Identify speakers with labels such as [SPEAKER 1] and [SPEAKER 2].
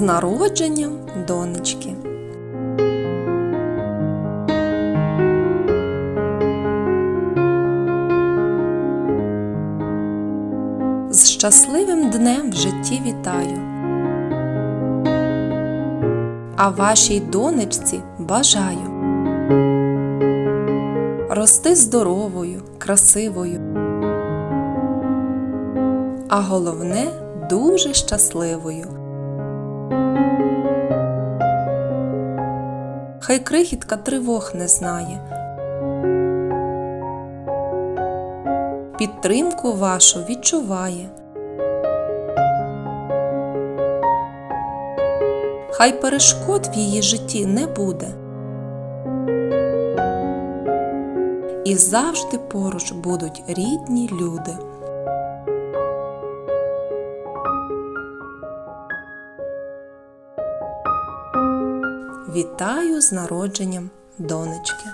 [SPEAKER 1] народженням донечки. З щасливим днем в житті вітаю. А вашій донечці бажаю рости здоровою, красивою, а головне дуже щасливою. Хай крихітка тривог не знає. Підтримку вашу відчуває. Хай перешкод в її житті не буде. І завжди поруч будуть рідні люди. Вітаю з народженням донечки.